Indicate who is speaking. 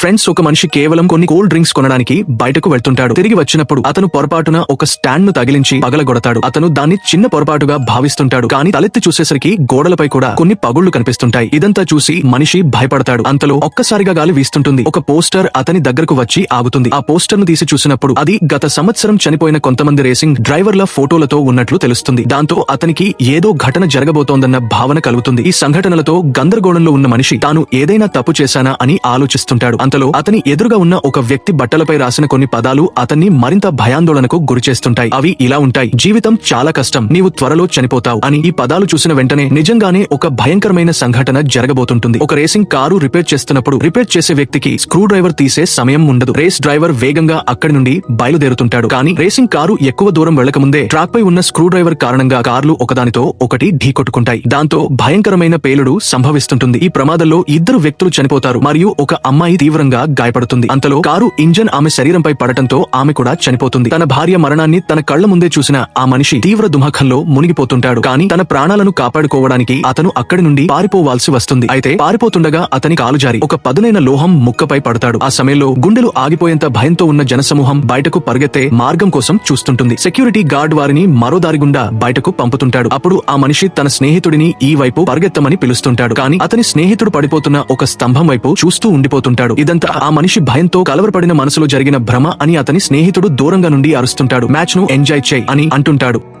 Speaker 1: Friends ఒక మనిషి కేవలం కొన్ని కూల్ డ్రింక్స్ కొనడానికి బయటకు వెళ్తుంటాడు. తిరిగి వచ్చినప్పుడు అతను పొరపాటున ఒక స్టాండ్ను తగిలించి పగలగొడతాడు. అతను దాన్ని చిన్న పొరపాటుగా భావిస్తుంటాడు. కానీ తలెత్తి చూసేసరికి గోడలపై కూడా కొన్ని పగుళ్ళు కనిపిస్తుంటాయి. ఇదంతా చూసి మనిషి భయపడతాడు. అంతలో ఒక్కసారిగా గాలి వీస్తుంటుంది. ఒక పోస్టర్ అతని దగ్గరకు వచ్చి ఆగుతుంది. ఆ పోస్టర్ను తీసి చూసినప్పుడు అది గత సంవత్సరం చనిపోయిన కొంతమంది రేసింగ్ డ్రైవర్ల ఫోటోలతో ఉన్నట్లు తెలుస్తుంది. దాంతో అతనికి ఏదో ఘటన జరగబోతోందన్న భావన కలుగుతుంది. ఈ సంఘటనలతో గందరగోళంలో ఉన్న మనిషి తాను ఏదైనా తప్పు చేశానా అని ఆలోచిస్తుంటాడు. అంతలో అతని ఎదురుగా ఉన్న ఒక వ్యక్తి బట్టలపై రాసిన కొన్ని పదాలు అతన్ని మరింత భయాందోళనకు గురిచేస్తుంటాయి. అవి ఇలా ఉంటాయి. జీవితం చాలా కష్టం. నీవు త్వరలో చనిపోతావు అని ఈ పదాలు చూసిన వెంటనే నిజంగానే ఒక భయంకరమైన సంఘటన జరగబోతుంటుంది. ఒక రేసింగ్ కారు రిపేర్ చేస్తున్నప్పుడు రిపేర్ చేసే వ్యక్తికి స్క్రూ డ్రైవర్ తీసే సమయం ఉండదు. రేస్ డ్రైవర్ వేగంగా అక్కడి నుండి బయలుదేరుతుంటాడు. కానీ రేసింగ్ కారు ఎక్కువ దూరం వెళ్ళకముందే ట్రాక్ పై ఉన్న స్క్రూ డ్రైవర్ కారణంగా కార్లు ఒకదానితో ఒకటి ఢీకొట్టుకుంటాయి దాంతో భయంకరమైన పేలుడు సంభవిస్తుంటుంది. ఈ ప్రమాదంలో ఇద్దరు వ్యక్తులు చనిపోతారు. మరియు ఒక అమ్మాయి తీవ్రంగా గాయపడుతుంది. అంతలో కారు ఇంజన్ ఆమె శరీరంపై పడటంతో ఆమె కూడా చనిపోతుంది. తన భార్య మరణాన్ని తన కళ్ళ ముందే చూసిన ఆ మనిషి తీవ్ర దుమాఖంలో మునిగిపోతుంటాడు. కానీ తన ప్రాణాలను కాపాడుకోవడానికి అతను అక్కడి నుండి పారిపోవాల్సి వస్తుంది. అయితే పారిపోతుండగా అతని కాలు జారి ఒక పదునైన లోహం ముక్కపై పడతాడు. ఆ సమయంలో గుండెలు ఆగిపోయేంత భయంతో ఉన్న జనసమూహం బయటకు పరిగెత్తే మార్గం కోసం చూస్తుంటుంది. సెక్యూరిటీ గార్డ్ వారిని మరో దారి గుండా బయటకు పంపుతుంటాడు. అప్పుడు ఆ మనిషి తన స్నేహితుడిని ఈ వైపు పరిగెత్తమని పిలుస్తుంటాడు. కానీ అతని స్నేహితుడు పడిపోతున్న ఒక స్తంభం వైపు చూస్తూ ఉండిపోతుంటాడు. ఇదంతా ఆ మనిషి భయంతో కలవరపడిన మనసులో జరిగిన భ్రమ అని అతని స్నేహితుడు దూరంగా నుండి అరుస్తుంటాడు. మ్యాచ్ను ఎంజాయ్ చేయి అని అంటుంటాడు.